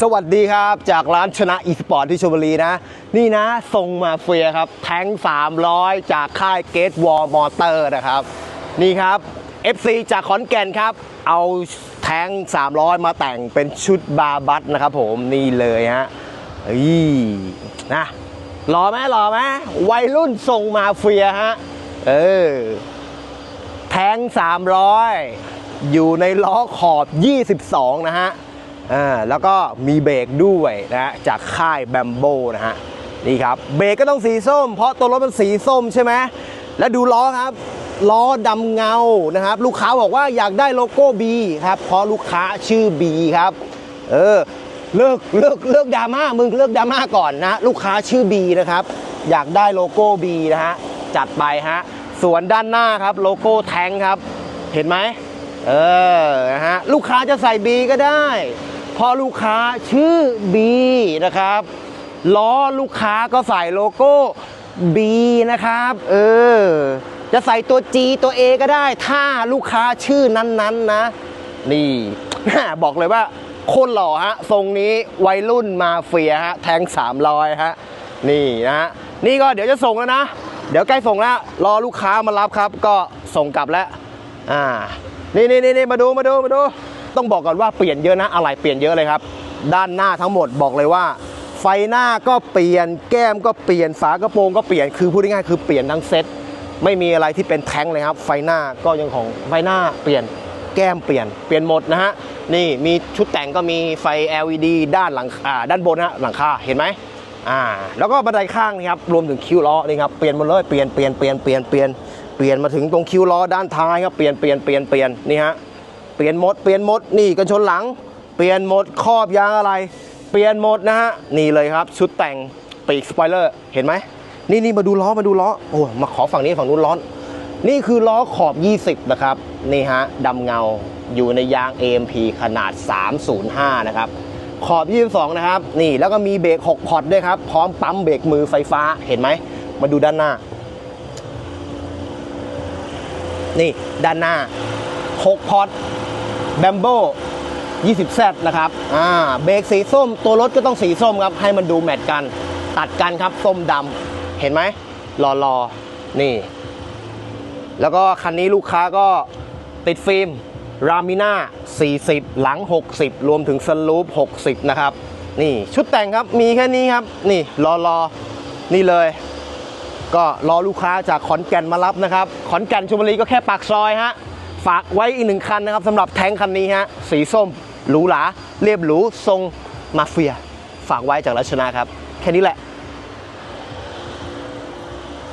สวัสดีครับจากร้านชนะอีสปอร์ตที่ชลบุรีนะ นี่นะส่งมาเฟียครับ แทง 300 จากค่ายเกตวอลมอเตอร์นะครับ นี่ครับ FC จากขอนแก่นครับ เอาแทง 300 มาแต่งเป็นชุดบาบัสนะครับผมนี่เลยฮะเฮ้ยนะรอไหมรอไหมวัยรุ่นส่งมาเฟียฮะ เออ แทง 300 อยู่ในล้อขอบ 22 นะฮะ อ่าแล้วก็มีเบรกด้วยนะฮะจากค่ายแบมโบนะฮะนี่ครับเบรกก็ต้องสีส้ม เพราะตัวรถมันสีส้มใช่ไหมแล้วดูล้อครับล้อดำเงานะครับ ลูกค้าบอกว่าอยากได้โลโก้ B ครับเพราะลูกค้าชื่อ B ครับ เออเลิกเลิกเลิกดราม่ามึงเลิกดราม่าก่อนนะลูกค้าชื่อ B นะครับ อยากได้โลโก้ B นะฮะจัดไปฮะส่วนด้านหน้าครับโลโก้แทงครับ เห็นไหมเออนะฮะลูกค้าจะใส่ B ก็ได้ เพราะลูกค้าชื่อ B นะครับล้อลูกค้าก็ใส่โลโก้ B นะครับ เออ จะใส่ตัว G ตัว A ก็ได้ ถ้าลูกค้าชื่อนั้นๆนะนี่ บอกเลยว่าโคนหล่อฮะ ทรงนี้วัยรุ่นมาเฟียฮะ แทง300ฮะ นี่นะฮะ นี่ก็เดี๋ยวจะส่งแล้วนะ เดี๋ยวใกล้ส่งแล้ว รอลูกค้ามารับครับ ก็ส่งกลับแล้ว อ่า นี่นี่นี่มาดูมาดูมาดู ต้องบอกก่อนว่าเปลี่ยนเยอะนะอะไรเปลี่ยนเยอะเลยครับ ด้านหน้าทั้งหมดบอกเลยว่า ไฟหน้าก็เปลี่ยน แก้มก็เปลี่ยนฝากระโปรงก็เปลี่ยนคือพูดง่ายๆคือเปลี่ยนทั้งเซ็ตไม่มีอะไรที่เป็นแท้งเลยครับ ไฟหน้าก็ยังของไฟหน้าเปลี่ยนแก้มเปลี่ยนเปลี่ยนหมดนะฮะนี่มีชุดแต่งก็มีไฟ LED ด้านหลังอ่าด้านบนนะฮะหลังคาเห็นไหมอ่าแล้วก็บันไดข้างนี่ครับรวมถึงคิ้วล้อนี่ครับเปลี่ยนหมดเลยเปลี่ยนเปลี่ยนเปลี่ยนเปลี่ยนเปลี่ยนเปลี่ยนมาถึงตรงคิ้วล้อด้านท้ายครับเปลี่ยนเปลี่ยนเปลี่ยนเปลี่ยนนี่ฮะ เปลี่ยนหมดเปลี่ยนหมดนี่กันชนหลัง เปลี่ยนหมดครอบยางอะไร เปลี่ยนหมดนะฮะนี่เลยครับ ชุดแต่งปีกสปอยเลอร์เห็นไหมนี่นี่มาดูล้อมาดูล้อโอ้มาขอฝั่งนี้ฝั่งนู้นร้อน นี่คือล้อขอบ 20 นะครับนี่ฮะดำเงาอยู่ในยาง AMP ขนาด 305 นะครับขอบ 22 นะครับ นี่แล้วก็มีเบรก 6 พอร์ตด้วยครับ พร้อมปั๊มเบรกมือไฟฟ้าเห็นไหม มาดูด้านหน้า นี่ด้านหน้า 6 พอร์ตแบมโบ 20Z นะครับ อ่า เบรกสีส้ม ตัวรถก็ต้องสีส้มครับ ให้มันดูแมทกัน ตัดกันครับ ส้มดำ เห็นไหมรอรอๆนี่ แล้วก็คันนี้ลูกค้าก็ติดฟิล์ม รามิน่า 40 หลัง 60 รวมถึงสลูป 60 นะครับ นี่ชุดแต่งครับ มีแค่นี้ครับ นี่รอรอนี่เลย ก็รอลูกค้าจากขอนแก่นมารับนะครับ ขอนแก่นชลบุรีก็แค่ปากซอยฮะ ฝากไว้อีกหนึ่งคันนะครับสำหรับแทงคันนี้ฮะสีส้มหรูหราเรียบหรูทรงมาเฟีย ฝากไว้จากรัชนะครับ แค่นี้แหละ